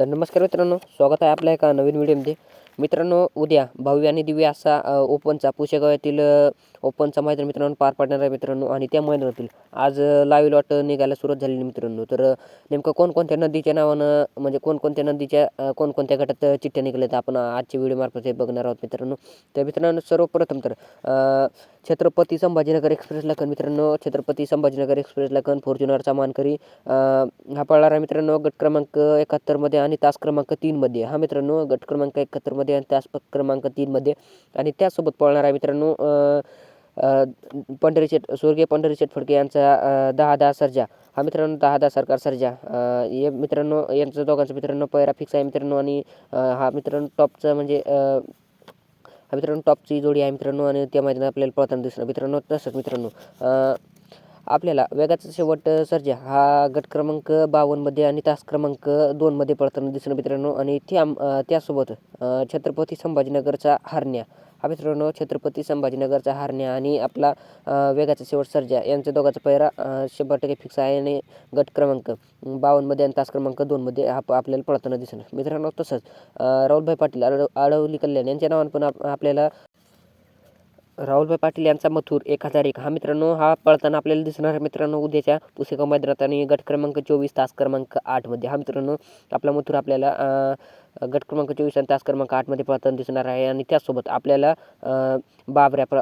तर नमस्कार मित्रांनो स्वागत आहे आपल्या एका नवीन व्हिडिओमध्ये. मित्रांनो उद्या भव्य आणि दिव्य असा ओपनचा पुशेगावातील ओपनचा मैदान मित्रांनो पार पडणार आहे मित्रांनो आणि त्या मैदानातील आज लाईव्ह लॉट निघायला सुरुवात झालेली मित्रांनो. तर नेमकं कोणकोणत्या नदीच्या नावानं म्हणजे कोणकोणत्या नदीच्या कोणकोणत्या गटात चिठ्ठ्या चिठ्ठ्या निघाल्यात आपण आजच्या व्हिडिओमार्फत हे बघणार आहोत मित्रांनो. तर मित्रांनो सर्वप्रथम तर छत्रपती संभाजीनगर एक्सप्रेसला कन मित्रांनो छत्रपती संभाजीनगर एक्सप्रेसला कन फॉर्च्युनरचा मानकरी हा पळणार आहे मित्रांनो गट क्रमांक एकाहत्तरमध्ये आणि आणि तास क्रमांक तीनमध्ये हा मित्रांनो गट क्रमांक एकाहत्तरमध्ये आणि तास क्रमांक तीनमध्ये आणि त्यासोबत पळणार आहे मित्रांनो पंढरी शेठ स्वर्गीय पंढरी शेठ फडके यांचा दहा दहा सर्जा. हा मित्रांनो दहा दहा सरकार सर्जा. हे मित्रांनो यांचं दोघांचं मित्रांनो पैरा फिक्स आहे मित्रांनो आणि हा मित्रांनो टॉपचा म्हणजे हा मित्रांनो टॉपची जोडी आहे मित्रांनो आणि त्या मैदानात आपल्याला पळताना दिसणार. मित्रांनो तसंच मित्रांनो आपल्याला वेगाचा शेवट सर्जा. हा गट क्रमांक बावन्नमध्ये आणि तास क्रमांक दोनमध्ये पळताना दिसणं मित्रांनो. आणि त्या त्यासोबत छत्रपती संभाजीनगरचा हरण्या. हा मित्रांनो छत्रपती संभाजीनगरचा हरण्या आणि आपला वेगाचा शेवट सर्जा यांच्या दोघांचा पैरा शंभर टक्के फिक्स आहे आणि गट क्रमांक बावन्नमध्ये आणि तास क्रमांक दोनमध्ये हा प- आपल्याला पळताना दिसणार मित्रांनो तसंच राहुलभाई पाटील आडव आडवली कल्याण यांच्या नावानं पण आप- आपल्याला राहुलभाई पाटील यांचा मथुर एक हजार एक हा मित्रांनो हा पळताना आपल्याला दिसणार आहे मित्रांनो उद्याच्या पुसेगाव मैदानात आणि गट क्रमांक चोवीस तास क्रमांक आठमध्ये हा मित्रांनो आपला मथुर आपल्याला गट क्रमांक चोवीस आणि तास क्रमांक आठमध्ये पळताना दिसणार आहे आणि त्याचसोबत आपल्याला बावऱ्या पळ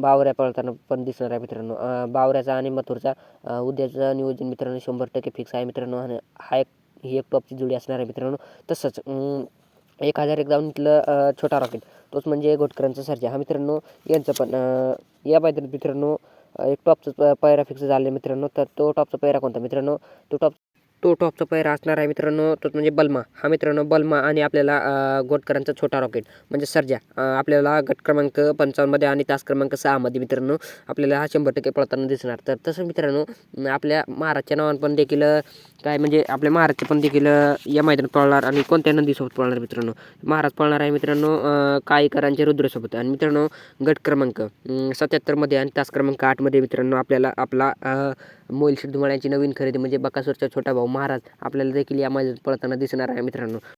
बावऱ्या पळताना पण दिसणार आहे मित्रांनो. बावऱ्याचा आणि मथुरचा उद्याचं नियोजन मित्रांनो शंभर टक्के फिक्स आहे मित्रांनो. आणि हा एक ही एक टॉपची जोडी असणार आहे मित्रांनो. तसंच एक हजार एक जाऊन तिथलं छोटा रॉकेट तोच म्हणजे घोटकरांचा सर्जा. हा मित्रांनो यांचं पण या मैदानात मित्रांनो एक टॉपचं पायरा फिक्स झाले मित्रांनो. तर तो टॉपचा पायरा कोणता मित्रांनो? तो टॉप तो टॉपचा पायरा असणार आहे मित्रांनो तो म्हणजे बल्मा. हा मित्रांनो बल्मा आणि आपल्याला गोटकरांचा छोटा रॉकेट म्हणजे सर्जा. आपल्याला गट क्रमांक पंचावन्नमध्ये आणि तास क्रमांक सहामध्ये मित्रांनो आपल्याला हा शंभर टक्के पळताना दिसणार. तर तसं मित्रांनो आपल्या महाराजच्या नावानं पण देखील काय म्हणजे आपल्या महाराजचे पण देखील या मैदानात पळणार आणि कोणत्या नंदीसोबत पळणार मित्रांनो? महाराज पळणार आहे मित्रांनो अं, रुद्रसोबत. आणि मित्रांनो गट क्रमांक सत्याहत्तरमध्ये आणि तास क्रमांक आठमध्ये मित्रांनो आपल्याला आपला अं, मोहिल नवीन खरेदी म्हणजे बकासूरचा छोटा भाऊ महाराज आपल्याला देखील या मैदानात पळताना दिसणार आहे मित्रांनो.